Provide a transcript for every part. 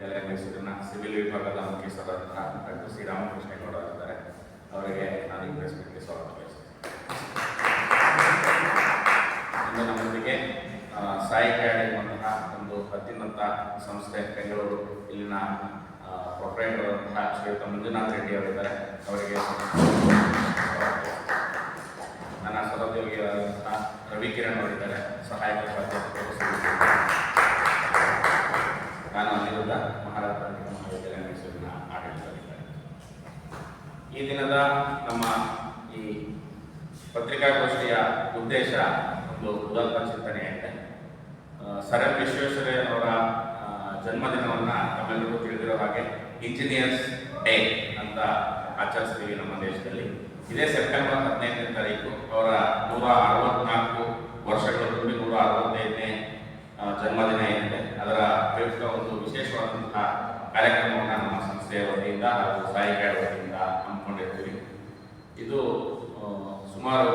ವಿದ್ಯಾಲಯ ಮೈಸೂರಿನ ಸಿವಿಲ್ ವಿಭಾಗದ ಮುಖ್ಯಸ್ಥರಾದಂತಹ doctor C Ramakrishnegowda ಇದ್ದಾರೆ. ಅವರಿಗೆ ನಾನು ಈ ಪ್ರೆಸ್ ಮೀಟ್ಗೆ ಸ್ವಾಗತ ಬಯಸುತ್ತೇನೆ ನಮ್ಮೊಂದಿಗೆ ಸಾಯಿ ಕ್ಯಾಡ್ ಎನ್ನುವಂತಹ ಒಂದು ಅತ್ಯುನ್ನತ ಸಂಸ್ಥೆ ಬೆಂಗಳೂರು, ಇಲ್ಲಿನ ಪ್ರೊಪ್ರೈಟರ್ ಆದಂತಹ ಶ್ರೀಯುತ ಮಂಜುನಾಥ್ ರೆಡ್ಡಿ ಅವರಿದ್ದಾರೆ. ಅವರಿಗೆ ನನ್ನ ಸಹೋದ್ಯೋಗಿಯಾದಂತಹ ರವಿ ಕಿರಣ್ ಅವರಿದ್ದಾರೆ. ಸಹಾಯಕ ಪ್ರಾಧ್ಯಾಪಕರು. ಶ್ರೀ ಮಹಾರಾಷ್ಟ್ರ ಮಹಾವಿದ್ಯಾಲಯ ಮೈಸೂರಿನ ಆಡಳಿತದಲ್ಲಿದ್ದೇನೆ ಈ ದಿನದ ನಮ್ಮ ಈ ಪತ್ರಿಕಾಗೋಷ್ಠಿಯ ಉದ್ದೇಶ ಒಂದು ಉದಾತ್ತ ಚಿಂತನೆಯಾಗಿದೆ ಸರ್ ಎಂ ವಿಶ್ವೇಶ್ವರಯ್ಯನವರ ಜನ್ಮದಿನವನ್ನ ತಮ್ಮೆಲ್ಲರಿಗೂ ತಿಳಿದಿರೋ ಹಾಗೆ ಇಂಜಿನಿಯರ್ಸ್ ಡೇ ಅಂತ ಆಚರಿಸ್ತೀವಿ ನಮ್ಮ ದೇಶದಲ್ಲಿ. ಇದೇ ಸೆಪ್ಟೆಂಬರ್ ಹದಿನೈದನೇ ತಾರೀಕು, ಅವರ ನೂರ ಅರವತ್ನಾಲ್ಕು ವರ್ಷಗಳ ತುಂಬಿ ನೂರ ಅರವತ್ತೈದನೇ ಜನ್ಮದಿನ ಏನಿದೆ ಅದರ ಪ್ರಯುಕ್ತ ಒಂದು ವಿಶೇಷವಾದಂತಹ ಕಾರ್ಯಕ್ರಮವನ್ನು ನಮ್ಮ ಸಂಸ್ಥೆಯ ವತಿಯಿಂದ ಹಾಗೂ ಕ್ಯಾಡ್ ವತಿಯಿಂದ ಹಮ್ಮಿಕೊಂಡಿರ್ತೀವಿ ಇದು ಸುಮಾರು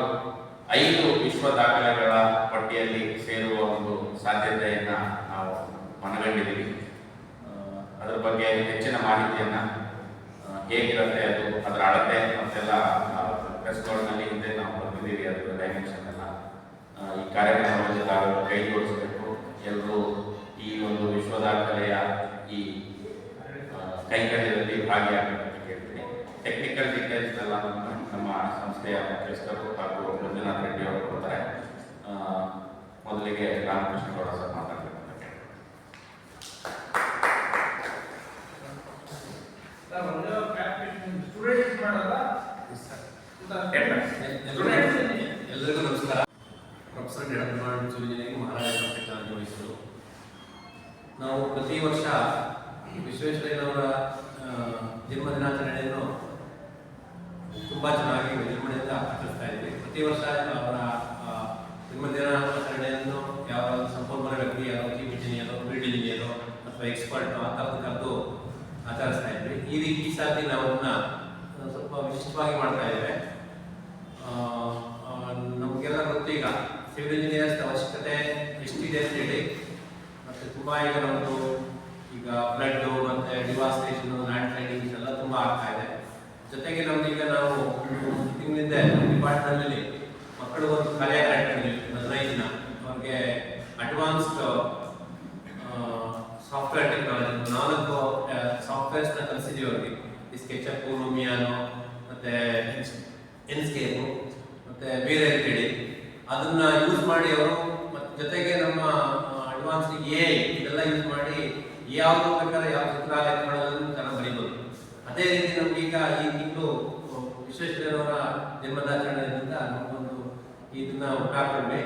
ಐದು ವಿಶ್ವ ದಾಖಲೆಗಳ ಪಟ್ಟಿಯಲ್ಲಿ ಸೇರುವ ಒಂದು ಸಾಧ್ಯತೆಯನ್ನು ನಾವು ಮನಗಂಡಿದ್ದೀವಿ. ಅದರ ಬಗ್ಗೆ ಹೆಚ್ಚಿನ ಮಾಹಿತಿಯನ್ನು ಹೇಗಿರುತ್ತೆ ಅದು, ಅದರ ಅಳತೆ ಮತ್ತೆಲ್ಲ ಪ್ರೆಸ್ನಲ್ಲಿ ಹಿಂದೆ ನಾವು ಬಂದಿದ್ದೀವಿ ಅದರ ಡೈಮೆನ್ಷನ್ ಎಲ್ಲ ಈ ಕಾರ್ಯಕ್ರಮದಲ್ಲಿ ಕೈ ಜೋಡಿಸಬೇಕು. ಎಲ್ಲರೂ ಈ ಒಂದು ವಿಶ್ವ ದಾಖಲೆಯ ಈ ಕೈಂಕರ್ಯದಲ್ಲಿ ಭಾಗಿಯಾಗಬೇಕಂತ ಕೇಳ್ತೀನಿ. ಟೆಕ್ನಿಕಲ್ ಡೀಟೇಲ್ಸ್ ಎಲ್ಲ ನಮ್ಮ ಸಂಸ್ಥೆಯ ಮುಖ್ಯಸ್ಥರು ಹಾಗೂ ಮಂಜುನಾಥ್ ರೆಡ್ಡಿ ಅವರು ಕೊಡ್ತಾರೆ. ಮೊದಲಿಗೆ ರಾಮಕೃಷ್ಣ ಗೌಡ ಸರ್ ಮಾತಾಡಬೇಕಂತ ಕೇಳ್ತೀನಿ ಸ್ಟೂಡೆಂಟ್ಸ್ ಮಾಡಲ್ಲ ಎಲ್ಲರಿಗೂ ನಮಸ್ಕಾರ professor development engineering Maharaja technology Mysuru ನಾವು ಪ್ರತಿ ವರ್ಷ ವಿಶ್ವೇಶ್ವರಯ್ಯನವರ ಜನ್ಮ ದಿನಾಚರಣೆಯನ್ನು ತುಂಬ ಚೆನ್ನಾಗಿ ವಿಜೃಂಭಣೆಯಿಂದ ಆಚರಿಸ್ತಾ ಇದ್ವಿ. ಪ್ರತಿ ವರ್ಷ ಅವರ ಜನ್ಮದಿನಾಚರಣೆಯನ್ನು ಜನ್ಮ ದಿನಾಚರಣೆಯನ್ನು ಯಾವ ಸಂಪನ್ಮೂಲ ವ್ಯಕ್ತಿ, ಯಾವ ಚೀಫ್ ಇಂಜಿನಿಯರು ಫೀಲ್ಡ್ ಇಂಜಿನಿಯರು ಅಥವಾ ಎಕ್ಸ್ಪರ್ಟ್ ಥರದ್ದು ಕರೆದು ಆಚರಿಸ್ತಾ ಇದ್ವಿ. ಈ ರೀತಿ ಈ ಸಾರಿ ನಾವು ಅದನ್ನ ಸ್ವಲ್ಪ ವಿಶಿಷ್ಟವಾಗಿ ಮಾಡ್ತಾ ಇದ್ದೇವೆ. ನಮಗೆಲ್ಲ ಗೊತ್ತು ಈಗ, ಸಿವಿಲ್ ಇಂಜಿನಿಯರ್ಸ್ ಅವಶ್ಯಕತೆ ಎಷ್ಟಿದೆ ಅಂತ ಹೇಳಿ ಮತ್ತೆ ತುಂಬಾ ಈಗ ನಮ್ಮದು ಈಗ ಫ್ಲಡ್ ಮತ್ತೆ ಡಿವಾಸ್ಟೇಷನ್ ಲ್ಯಾಂಡ್ ಸ್ಲೈಡಿಂಗ್ ಎಲ್ಲ ತುಂಬಾ ಆಗ್ತಾ ಇದೆ. ಜೊತೆಗೆ ನಮ್ದು ಈಗ ನಾವು ತಿಂಗಳಿಂದ ಡಿಪಾರ್ಟ್ಮೆಂಟ್ ಅಲ್ಲಿ ಮಕ್ಕಳು ಒಂದು ಕಾರ್ಯಾಗಾರ ಕಾರ್ಯಕ್ರಮ ದಿನ, ಅವ್ರಿಗೆ ಅಡ್ವಾನ್ಸ್ಡ್ ಸಾಫ್ಟ್ವೇರ್ ಟೆಕ್ನಾಲಜಿ ನಾಲ್ಕು ಸಾಫ್ಟ್ವೇರ್ಸ್ನ ಕಲಿಸಿದೀವಿ ಅವ್ರಿಗೆ. ಈ ಸ್ಕೆಚಪ್ ರೂಮಿಯಾನು ಮತ್ತೆ ಎನ್ಸ್ಕೇಪು ಮತ್ತೆ ಬೇರೆ ಅಂತೇಳಿ ಅದನ್ನ ಯೂಸ್ ಮಾಡಿ ಅವರು, ಮತ್ತೆ ಜೊತೆಗೆ ನಮ್ಮ ಅಡ್ವಾನ್ಸ್ ಎ ಇದೆಲ್ಲ ಯೂಸ್ ಮಾಡಿ ಯಾವ ಬೇಕಾದ್ರೆ ಯಾವ ಚಿತ್ರಾಲಯ ಮಾಡೋದನ್ನು ಚೆನ್ನಾಗಿ ಬರೀಬೋದು. ಅದೇ ರೀತಿ ನಮ್ಗೆ ಈಗ ಈ ತಿಂಗಳು ವಿಶ್ವೇಶ್ವರಯ್ಯನವರ ಜನ್ಮದಾಚರಣೆಯಿಂದ ನಮಗೊಂದು ಇದನ್ನ ಹುಟ್ಟಾಕೊಂಡ್ವಿ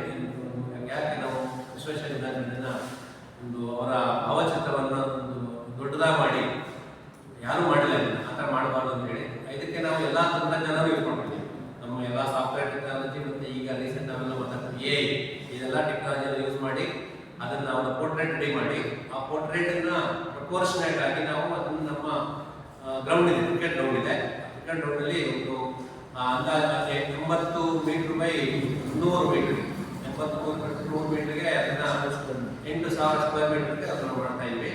ಯಾಕೆ ನಾವು ವಿಶ್ವೇಶ್ವರ ಒಂದು ಅವರ ಭಾವಚಿತ್ರವನ್ನು ಒಂದು ದೊಡ್ಡದಾಗಿ ಮಾಡಿ, ಯಾರು ಮಾಡಿಲ್ಲ. ಆ ಥರ ಮಾಡಬಾರ್ದು ಅಂತ ಹೇಳಿ. ಇದಕ್ಕೆ ನಾವು ಎಲ್ಲ ತಂತ್ರಜ್ಞಾನ ಯೂಸ್ ಮಾಡ್ತೀವಿ ನಮ್ಮ ಎಲ್ಲ ಸಾಫ್ಟ್ವೇರ್ ಟೆಕ್ನಾಲಜಿ ಮತ್ತೆ ಈಗ ರೀಸೆಂಟ್ ನಾವೆಲ್ಲ ಮಾತಾಡ್ತೀವಿ ಎ ಇದೆಲ್ಲ ಟೆಕ್ನಾಲಜಿ ಯೂಸ್ ಮಾಡಿ ಅದನ್ನ ಒಂದು ಪೋರ್ಟ್ರೇಟ್ ರೆಡಿ ಮಾಡಿ, ಆ ಪೋರ್ಟ್ರೇಟ್ ಅನ್ನ ಪ್ರಪೋರ್ಷನೇಟ್ ಆಗಿ ನಾವು ಅದನ್ನ ನಮ್ಮ ಗ್ರೌಂಡ್ ಇದೆ ಕ್ರಿಕೆಟ್ ಗ್ರೌಂಡ್ ಇದೆ. ಕ್ರಿಕೆಟ್ ಗ್ರೌಂಡ್ ಅಲ್ಲಿ ಒಂದು ಅಂದಾಜು ಎಂಬತ್ತು ಮೀಟರ್ ಬೈ ನೂರು ಮೀಟರ್ ಎಂಬತ್ತು ನೂರು ಮೀಟರ್ಗೆ ಅದನ್ನ ಎಂಟು ಸಾವಿರ ಸ್ಕ್ವೇರ್ ಮೀಟರ್ಗೆ ಅದನ್ನ ಮಾಡ್ತಾ ಇದ್ವಿ.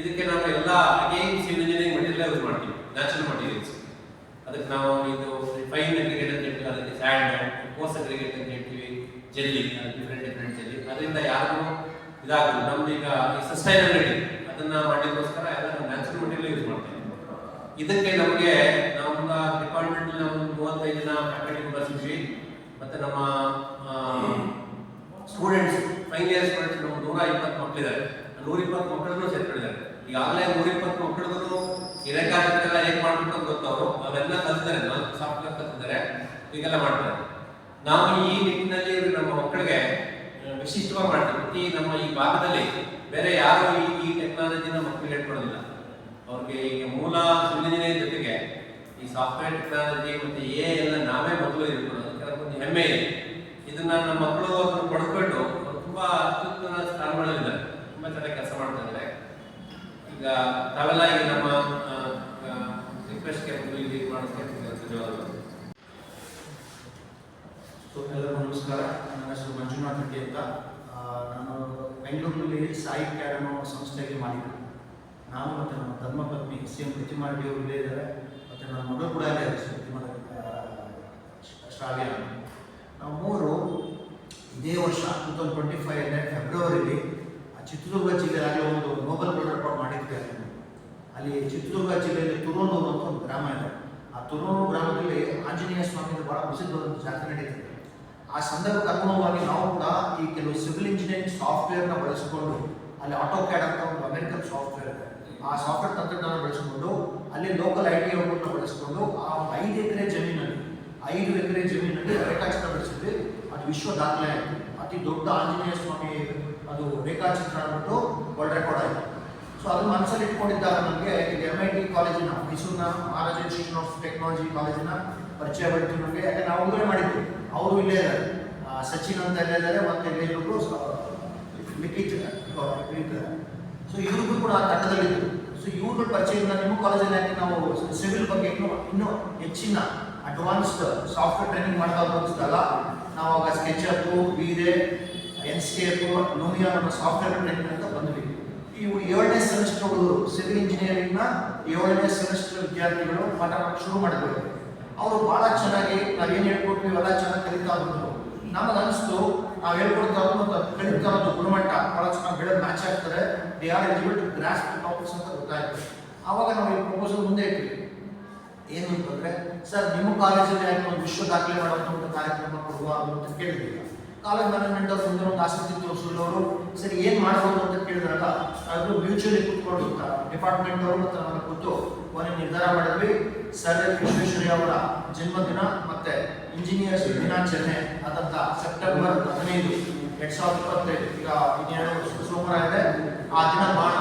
ಇದಕ್ಕೆ ನಾವು ಎಲ್ಲ again civil engineering material use ಮಾಡ್ತೀವಿ ನ್ಯಾಚುರಲ್ ಮಟೀರಿಯಲ್ಸ್ ಅದಕ್ಕೆ ನಾವು ಇದು ಫೈನ್ ಅಗ್ರಿಗೇಟ್ ಅಂತ ಹೇಳ್ತೀವಿ, ಅದಕ್ಕೆ ಸ್ಯಾಂಡ್ ಕೋರ್ಸ್ ಅಗ್ರಿಗೇಟ್ ಅಂತ ಹೇಳ್ತೀವಿ ಜೆಲ್ಲಿ ಡಿಫ್ರೆಂಟ್ ಡಿಫ್ರೆಂಟ್ ಜೆಲ್ಲಿ ಅದರಿಂದ ಯಾರಿಗೂ ಇದಾಗಲ್ಲ, ನಮ್ದು ಈಗ ಸಸ್ಟೈನಬಿಲಿಟಿ ಅದನ್ನ ಮಾಡಲಿಕ್ಕೋಸ್ಕರ ಎಲ್ಲ ನ್ಯಾಚುರಲ್ ಮಟೀರಿಯಲ್ ಯೂಸ್ ಮಾಡ್ತೀವಿ. ಇದಕ್ಕೆ ನಮಗೆ ನಮ್ಮ ಡಿಪಾರ್ಟ್ಮೆಂಟ್ ನಮ್ಮ ಮೂವತ್ತೈದು ಜನ ಫ್ಯಾಕಲ್ಟಿ ಮೆಂಬರ್ಸ್ ಇದ್ವಿ. ಮತ್ತೆ ನಮ್ಮ ಸ್ಟೂಡೆಂಟ್ಸ್ ಫೈನಲ್ ಇಯರ್ ಸ್ಟೂಡೆಂಟ್ಸ್ ನಮ್ಮ ನೂರ ಇಪ್ಪತ್ತು ಮಕ್ಕಳಿದ್ದಾರೆ ನೂರ ಇಪ್ಪತ್ತು ಮಕ್ಕಳನ್ನು ಸೇರ್ಕೊಂಡಿದ್ದಾರೆ. ಈಗಾಗಲೇ ನೂರ ಇಪ್ಪತ್ತು ಮಕ್ಕಳಿಗೂ ಈ ಏನ್ ಮಾಡ್ಬೇಕು ಅಂತ ಗೊತ್ತವರು. ಅವೆಲ್ಲ ಕಲ್ತಾರೆ ಸಾಫ್ಟ್ವೇರ್ ಕಲ್ತಿದ್ದಾರೆ. ಈಗೆಲ್ಲ ಮಾಡ್ತಾರೆ. ನಾವು ಈ ನಿಟ್ಟಿನಲ್ಲಿ ನಮ್ಮ ಮಕ್ಕಳಿಗೆ ವಿಶಿಷ್ಟವಾಗಿ ಮಾಡ್ತೀವಿ ಈ ನಮ್ಮ ಈ ಭಾಗದಲ್ಲಿ ಬೇರೆ ಯಾರು ಈ ಈ ಟೆಕ್ನಾಲಜಿನ ಮಕ್ಕಳಿಗೆ ಹೇಳ್ಕೊಡೋದಿಲ್ಲ. ಅವ್ರಿಗೆ ಈಗ ಮೂಲ ಸಿವಿಲ್ ಜೊತೆಗೆ ಈ ಸಾಫ್ಟ್ವೇರ್ ಟೆಕ್ನಾಲಜಿ ಮತ್ತೆ ಎ ಎಲ್ಲ ನಾವೇ ಮೊದಲು ಇಟ್ಕೊಳ್ಳೋದು ಕೆಲವೊಂದು ಹೆಮ್ಮೆ ಇದೆ. ಇದನ್ನ ನಮ್ಮ ಮಕ್ಕಳು ಅದನ್ನು ಪಡ್ಕೊಂಡು ತುಂಬಾ ಅತ್ಯುತ್ತಮ ಸ್ಥಾನಗಳಲ್ಲಿದ್ದಾರೆ. ತುಂಬಾ ಚೆನ್ನಾಗಿ ಕೆಲಸ ಮಾಡ್ತಾ ಇದ್ದಾರೆ. ಈಗ ತಾವೆಲ್ಲ ಈಗ ನಮ್ಮ ರಿಕ್ವೆಸ್ಟ್ಗೆ ಇಲ್ಲಿ ಧನ್ಯವಾದಗಳು ಸೊ, ಎಲ್ಲರಿಗೂ ನಮಸ್ಕಾರ. ರೆಡ್ಡಿ ಅಂತ ನಾನು ಬೆಂಗಳೂರಿನಲ್ಲಿ ಕ್ಯಾಡ್ ಅನ್ನೋ ಸಂಸ್ಥೆಗೆ ಮಾಡಿದ್ದೆ. ನಾವು ಮತ್ತು ನಮ್ಮ ಧರ್ಮಪತ್ನಿ ಸಿ ಎಂ ಪ್ರತಿಮಾ ಅವರು ಇಲ್ಲೇ ಇದ್ದಾರೆ. ಮತ್ತು ನನ್ನ ಮಗಳು ಕೂಡ ಇಲ್ಲೇ ಪ್ರತಿಮಾ ಶ್ರಾವ್ಯ. ನಾವು ಮೂರು ಇದೇ ವರ್ಷ, ಟೂ ತೌಸಂಡ್ ಟ್ವೆಂಟಿ ಫೈವ್ ಫೆಬ್ರವರಿಲಿ ಚಿತ್ರದುರ್ಗ ಜಿಲ್ಲೆಯಾಗಿ ಒಂದು ನೋಬಲ್ ಪ್ರೊಡಕ್ಟ್ ಮಾಡಿದ್ವಿ ಅಲ್ಲಿ. ಚಿತ್ರದುರ್ಗ ಜಿಲ್ಲೆಯಲ್ಲಿ ತುರೋನೂರು ಅಂತ ಒಂದು ಗ್ರಾಮ ಇದೆ. ಆ ತುರೋನೂರು ಗ್ರಾಮದಲ್ಲಿ ಆಂಜನೇಯ ಸ್ವಾಮಿ ಭಾಳ ಪ್ರಸಿದ್ಧವಾದ ಜಾತ್ರೆ ನಡೀತದೆ. ಆ ಸಂದರ್ಭಕ್ಕೆ ಅನುಗುಣವಾಗಿ ನಾವು ಕೂಡ ಈ ಕೆಲವು ಸಿವಿಲ್ ಇಂಜಿನಿಯರಿಂಗ್ ಸಾಫ್ಟ್ವೇರ್ನ ಬಳಸಿಕೊಂಡು, ಅಲ್ಲಿ ಆಟೋ ಕ್ಯಾಡ್ ಅಂತ ಒಂದು ಅಮೆರಿಕನ್ ಸಾಫ್ಟ್ವೇರ್ ಇದೆ. ಆ ಸಾಫ್ಟ್ವೇರ್ ತಂತ್ರಜ್ಞಾನ ಬಳಸಿಕೊಂಡು, ಅಲ್ಲಿ ಲೋಕಲ್ ಐ ಟಿ ಅವ್ರನ್ನ ಬಳಸಿಕೊಂಡು, ಆ ಐದು ಎಕರೆ ಜಮೀನಲ್ಲಿ, ಐದು ಎಕರೆ ಜಮೀನಲ್ಲಿ ರೇಖಾಚಿತ್ರ ಬಿಡಿಸಿದ್ವಿ ಅದು ವಿಶ್ವ ದಾಖಲೆ ಆಯಿತು. ಅತಿ ದೊಡ್ಡ ಆಂಜನೇಯ ಸ್ವಾಮಿ ಅದು ರೇಖಾಚಿತ್ರ ಅಂದ್ಬಿಟ್ಟು ವರ್ಲ್ಡ್ ರೆಕಾರ್ಡ್ ಆಯಿತು. ಸೊ ಅದು ಮನಸ್ಸಲ್ಲಿ ಇಟ್ಕೊಂಡಿದ್ದಾಗ ನಮಗೆ. ಎಂ ಐ ಟಿ ಕಾಲೇಜಿನ ಮೈಸೂರಿನ ಮಹಾರಾಜ ಇನ್ಸ್ಟಿಟ್ಯೂಟ್ ಆಫ್ ಟೆಕ್ನಾಲಜಿ ಕಾಲೇಜಿನ ಪರಿಚಯ ಬಳಿತು ನಮಗೆ. ಯಾಕೆ ನಾವು ಉಡುಗೊರೆ ಮಾಡಿದ್ವಿ. ಅವರು ಇಲ್ಲೇ ಇದ್ದಾರೆ. ಸಚಿನ್ ಅಂತ ಇಲ್ಲೇ ಇದ್ದಾರೆ. ಮತ್ತೆ ಇಲ್ಲಿ ಇದ್ದಾರೆ. ಸೊ ಇವ್ರಿಗೂ ಕೂಡ ಆ ತಂಡದಲ್ಲಿದ್ದರು ಸೊ ಇವ್ರ ಪರಿಚಯದಿಂದ ನಿಮ್ಮ ಕಾಲೇಜಲ್ಲಿ ಯಾಕೆ ನಾವು ಸಿವಿಲ್ ಬಗ್ಗೆ ಇನ್ನೂ ಇನ್ನೂ ಹೆಚ್ಚಿನ ಅಡ್ವಾನ್ಸ್ಡ್ ಸಾಫ್ಟ್ವೇರ್ ಟ್ರೈನಿಂಗ್ ಮಾಡ್ತಾ ಹೋಗಿಸಿದಾಗ ನಾವು ಆಗ ಅಪ್ ಬೀರೆ ಎನ್ಸ್ಕೇಪು ಲೂಮಿಯಾ ನಮ್ಮ ಸಾಫ್ಟ್ವೇರ್ ಟ್ರೈನಿಂಗ್ ಇವು ಏಳನೇ ಸೆಮಿಸ್ಟರ್ ಹುಡುಗರು ಸಿವಿಲ್ ಇಂಜಿನಿಯರಿಂಗ್ನ ಏಳನೇ ಸೆಮಿಸ್ಟರ್ ವಿದ್ಯಾರ್ಥಿಗಳು ಪಾಠ ಶುರು ಮಾಡಿದ್ರು. ಅವರು ಬಹಳ ಚೆನ್ನಾಗಿ ನಾವೇನು ಹೇಳ್ಕೊಟ್ವಿ, ಇವೆಲ್ಲ ಚೆನ್ನಾಗಿ ಕಲಿತಾ ಬಂದರು ನಮಗೆ ಅನಿಸ್ತು, ನಾವು ಹೇಳ್ಕೊಡ್ತಾ ಮತ್ತು ಕಲಿತಾ ಒಂದು ಗುಣಮಟ್ಟ ಬಹಳ ಚೆನ್ನಾಗಿ ಬೆಳೆದು ಮ್ಯಾಚ್ ಆಗ್ತಾರೆ they are eligible to grasp topics ಅಂತ ಗೊತ್ತಾಯ್ತು. ಆವಾಗ ನಾವು ಈ ಪ್ರಪೋಸಲ್ ಮುಂದೆ ಇಟ್ವಿ. ಏನು ಅಂತಂದ್ರೆ, ಸರ್, ನಿಮ್ಮ ಕಾಲೇಜಲ್ಲಿ ಒಂದು ವಿಶ್ವ ದಾಖಲೆ ಮಾಡುವಂಥ ಒಂದು ಕಾರ್ಯಕ್ರಮ ಕೊಡುವ ಅಂತ ಕೇಳಿದ್ವಿ. ಕಾಲೇಜ್ ಮ್ಯಾನೇಜ್ಮೆಂಟ್ ಅವ್ರು ಮುಂದೆ ಒಂದು ಆಸಕ್ತಿ ತೋರಿಸಿದವರು ಸರಿ, ಏನು ಮಾಡ್ಬೋದು ಅಂತ ಕೇಳಿದಾಗ ಅದು ಮ್ಯೂಚುವಲಿ ಕೂತ್ಕೊಂಡು ಡಿಪಾರ್ಟ್ಮೆಂಟ್ ಅವರು ಮತ್ತು ನಾನು ಕೂತು ಒಂದು ನಿರ್ಧಾರ ಮಾಡಿದ್ವಿ. ಸರ್ ವಿಶ್ವೇಶ್ವರಯ್ಯ ಅವರ ಜನ್ಮದಿನ ಮತ್ತೆ ಇಂಜಿನಿಯರ್ಸ್ ದಿನಾಚರಣೆ ಆದಂತ ಸೆಪ್ಟೆಂಬರ್ ಹದಿನೈದು, ಎರಡ್ ಸಾವಿರದ ಇಪ್ಪತ್ತೈದು, ಈಗ ಇನ್ನೆರಡು ಸೋಮವಾರ ಇದೆ. ಆ ದಿನ ಬಹಳ